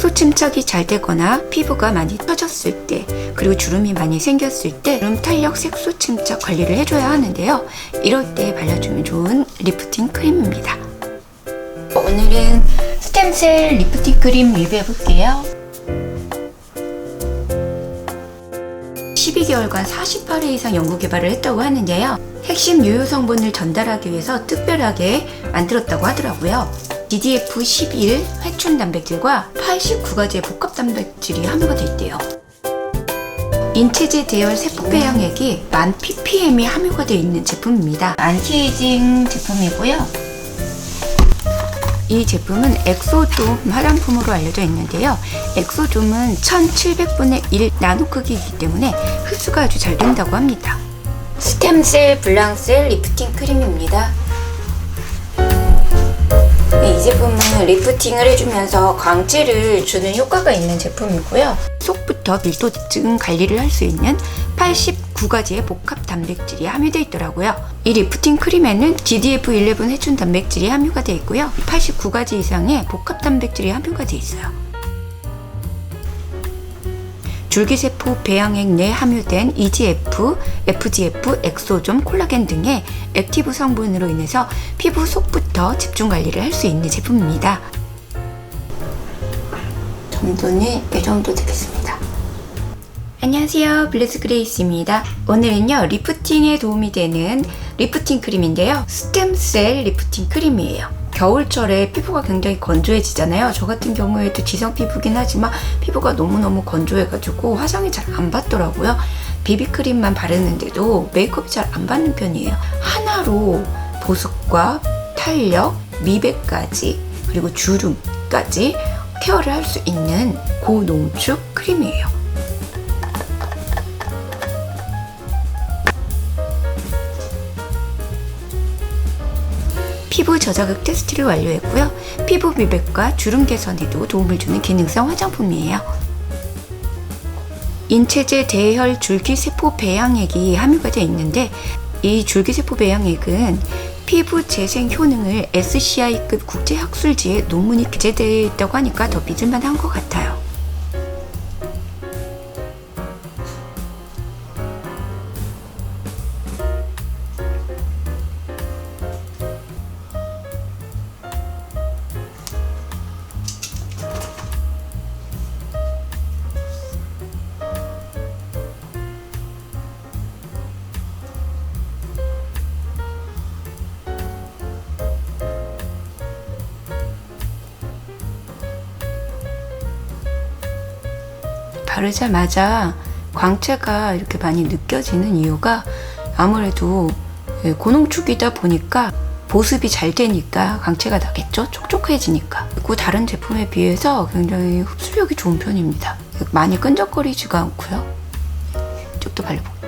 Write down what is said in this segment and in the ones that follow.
색소 침착이 잘 되거나 피부가 많이 처졌을 때 그리고 주름이 많이 생겼을 때 주름 탄력 색소 침착 관리를 해줘야 하는데요. 이럴 때 발라주면 좋은 리프팅 크림입니다. 오늘은 스템셀 리프팅 크림 리뷰해볼게요. 12개월간 48회 이상 연구 개발을 했다고 하는데요. 핵심 유효 성분을 전달하기 위해서 특별하게 만들었다고 하더라고요. DDF11 회춘 단백질과 89가지의 복합 단백질이 함유가 돼 있대요. 인체제 대열 세포 배양액이 만 ppm이 함유가 되어 있는 제품입니다. 안티에이징 제품이고요. 이 제품은 엑소좀 화장품으로 알려져 있는데요. 엑소좀은 1700분의 1 나노 크기이기 때문에 흡수가 아주 잘 된다고 합니다. 스템셀 블랑셀 리프팅 크림입니다. 네, 이 제품은 리프팅을 해주면서 광채를 주는 효과가 있는 제품이고요. 속부터 밀도 집중 관리를 할 수 있는 89가지의 복합 단백질이 함유되어 있더라고요. 이 리프팅 크림에는 GDF11 해춘 단백질이 함유가 되어 있고요. 89가지 이상의 복합 단백질이 함유가 되어 있어요. 줄기세포 배양액 내에 함유된 EGF, FGF, 엑소좀, 콜라겐 등의 액티브 성분으로 인해서 피부 속부터 집중 관리를 할 수 있는 제품입니다. 정도는 이 정도 되겠습니다. 안녕하세요. 블레스 그레이스입니다. 오늘은요, 리프팅에 도움이 되는 리프팅 크림인데요. 스템셀 리프팅 크림이에요. 겨울철에 피부가 굉장히 건조해지잖아요. 저 같은 경우에도 지성 피부긴 하지만 피부가 너무너무 건조해가지고 화장이 잘 안 받더라고요. 비비크림만 바르는데도 메이크업이 잘 안 받는 편이에요. 하나로 보습과 탄력, 미백까지 그리고 주름까지 케어를 할 수 있는 고농축 크림이에요. 피부 저자극 테스트를 완료했고요. 피부 미백과 주름 개선에도 도움을 주는 기능성 화장품이에요. 인체제 대혈 줄기세포 배양액이 함유가 되어 있는데 이 줄기세포 배양액은 피부 재생 효능을 SCI급 국제학술지에 논문이 기재되어 있다고 하니까 더 믿을만 한 것 같아요. 바르자마자 광채가 이렇게 많이 느껴지는 이유가 아무래도 예, 고농축이다 보니까 보습이 잘 되니까 광채가 나겠죠? 촉촉해지니까. 그리고 다른 제품에 비해서 굉장히 흡수력이 좋은 편입니다. 많이 끈적거리지가 않고요. 이쪽도 발라볼게요.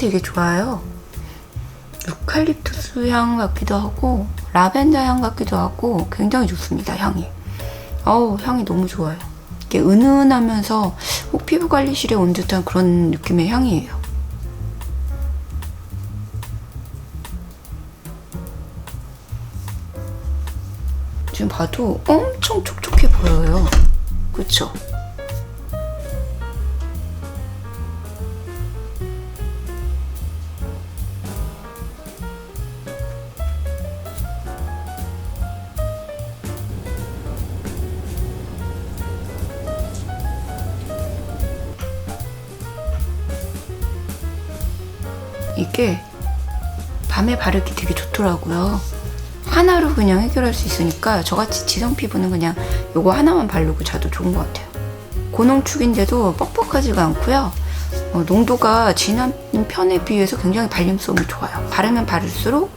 되게 좋아요. 유칼립투스 향 같기도 하고 라벤더 향 같기도 하고 굉장히 좋습니다. 향이. 어우 향이 너무 좋아요. 이게 은은하면서 꼭 피부 관리실에 온 듯한 그런 느낌의 향이에요. 지금 봐도 엄청 촉촉해 보여요. 그쵸? 이게 밤에 바르기 되게 좋더라고요. 하나로 그냥 해결할 수 있으니까 저같이 지성 피부는 그냥 요거 하나만 바르고 자도 좋은 것 같아요. 고농축인데도 뻑뻑하지가 않고요. 어, 농도가 진한 편에 비해서 굉장히 발림성이 좋아요. 바르면 바를수록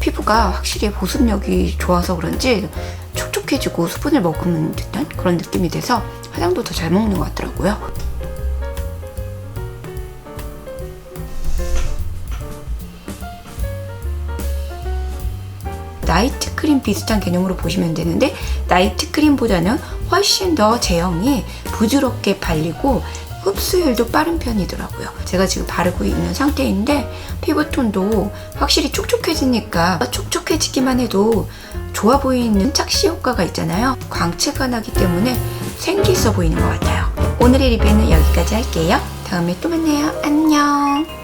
피부가 확실히 보습력이 좋아서 그런지 촉촉해지고 수분을 머금는 듯한 그런 느낌이 돼서 화장도 더 잘 먹는 것 같더라고요. 나이트 크림 비슷한 개념으로 보시면 되는데 나이트 크림보다는 훨씬 더 제형이 부드럽게 발리고 흡수율도 빠른 편이더라고요. 제가 지금 바르고 있는 상태인데 피부톤도 확실히 촉촉해지니까 촉촉해지기만 해도 좋아 보이는 착시 효과가 있잖아요. 광채가 나기 때문에 생기 있어 보이는 것 같아요. 오늘의 리뷰는 여기까지 할게요. 다음에 또 만나요. 안녕.